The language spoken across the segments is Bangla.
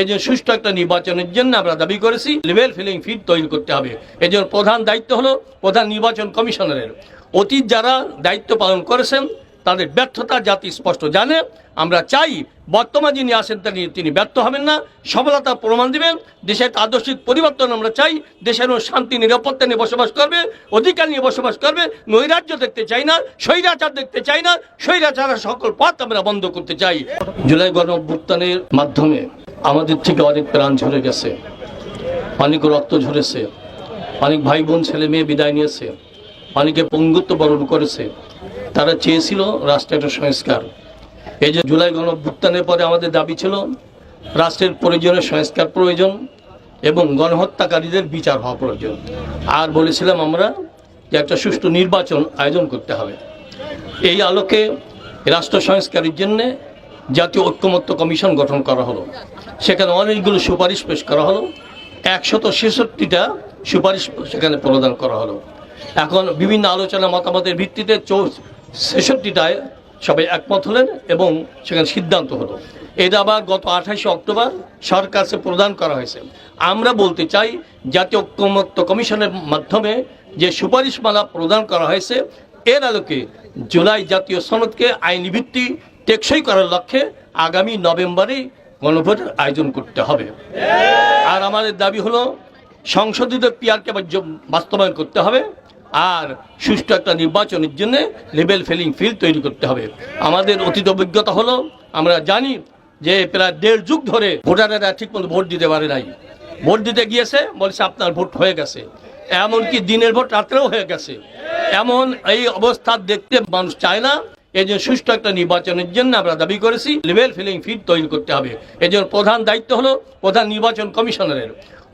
এই জন্য সুষ্ঠু একটা নির্বাচনের জন্য আমরা দাবি করেছি, লেভেল ফিলিং ফিট তৈরি করতে হবে। এই জন্য প্রধান দায়িত্ব হলো প্রধান নির্বাচন কমিশনারের। অতীত যারা দায়িত্ব পালন করেছেন তাদের ব্যর্থতা জাতি স্পষ্ট জানে। আমরা চাই বর্তমান যিনি আসেন তিনি তিনি ব্যর্থ হবেন না। সফলতা প্রমাণ দিবেন। দেশের আদর্শিক পরিবর্তন আমরা চাই। দেশের শান্তি, নিরাপত্তা নিয়ে বসবাস করবে। অধিকার নিয়ে বসবাস করবে। নৈরাজ্য দেখতে চাই না। স্বৈরাচার দেখতে চাই না। স্বৈরাচারের সকল পথ আমরা বন্ধ করতে চাই। জুলাই গণ মাধ্যমে আমাদের থেকে অনেক প্রাণ ঝরে গেছে। অনেক রক্ত ঝরেছে। অনেক ভাই বোন, ছেলে, মেয়ে বিদায় নিয়েছে। অনেকে পঙ্গুত্ব বরণ করেছে। তারা চেয়েছিল রাষ্ট্রের সংস্কার। এই যে জুলাই গণভুত্থানের পরে আমাদের দাবি ছিল, রাষ্ট্রের প্রয়োজনে সংস্কার প্রয়োজন এবং গণহত্যাকারীদের বিচার হওয়া প্রয়োজন। আর বলেছিলাম আমরা যে একটা সুষ্ঠু নির্বাচন আয়োজন করতে হবে। এই আলোকে রাষ্ট্র সংস্কারের জন্য জাতীয় ঐক্যমত্য কমিশন গঠন করা হলো। সেখানে অনেকগুলো সুপারিশ পেশ করা হলো। একশত ছেষট্টিটা সুপারিশ সেখানে প্রদান করা হলো। এখন বিভিন্ন আলোচনা মতামতের ভিত্তিতে চৌ ছেষট্টিটায় সবাই একমত হলেন এবং সেখানে সিদ্ধান্ত হলো। এটা আবার গত আঠাশে অক্টোবর সরকার কাছে প্রদান করা হয়েছে। আমরা বলতে চাই, জাতীয় ঐক্যমত্য কমিশনের মাধ্যমে যে সুপারিশমালা প্রদান করা হয়েছে, এর আলোকে জুলাই জাতীয় সনদকে আইনি ভিত্তি টেকসই করার লক্ষ্যে আগামী নভেম্বরে গণভোটের আয়োজন করতে হবে। আর আমাদের দাবি হলো সংশোধিত পিআরকে বাস্তবায়ন করতে হবে আর সুষ্ঠু একটা নির্বাচনের জন্য লেভেল ফিলিং ফিল্ড তৈরি করতে হবে। আমাদের অতীত অভিজ্ঞতা হলো, আমরা জানি যে প্রায় দেড় যুগ ধরে ভোটারেরা ঠিকমতো ভোট দিতে পারে নাই। ভোট দিতে গিয়েছে, বলছে আপনার ভোট হয়ে গেছে। এমনকি দিনের ভোট রাত্রেও হয়ে গেছে। এমন এই অবস্থা দেখতে মানুষ চায় না। এই জন্য সুষ্ঠু একটা নির্বাচনের জন্য আমরা দাবি করেছি। লেভেল ফিলিং ফিট তৈরি করতে হবে। এই জন্য প্রধান দায়িত্ব হলো প্রধান নির্বাচন কমিশনারের।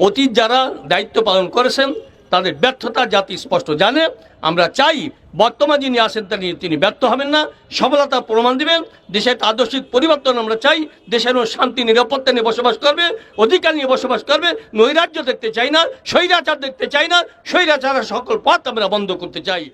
অতীত যারা দায়িত্ব পালন করেছেন, তাদের ব্যর্থতা জাতি স্পষ্ট জানে। আমরা চাই বর্তমান যিনি আসেন তিনি তিনি ব্যর্থ হবেন না। সফলতা প্রমাণ দিবেন। দেশের আদর্শিক পরিবর্তন আমরা চাই। দেশের শান্তি, নিরাপত্তা নিয়ে বসবাস করবে। অধিকার নিয়ে বসবাস করবে। নৈরাজ্য দেখতে চাই না। স্বৈরাচার দেখতে চাই না। স্বৈরাচারের সকল পথ আমরা বন্ধ করতে চাই।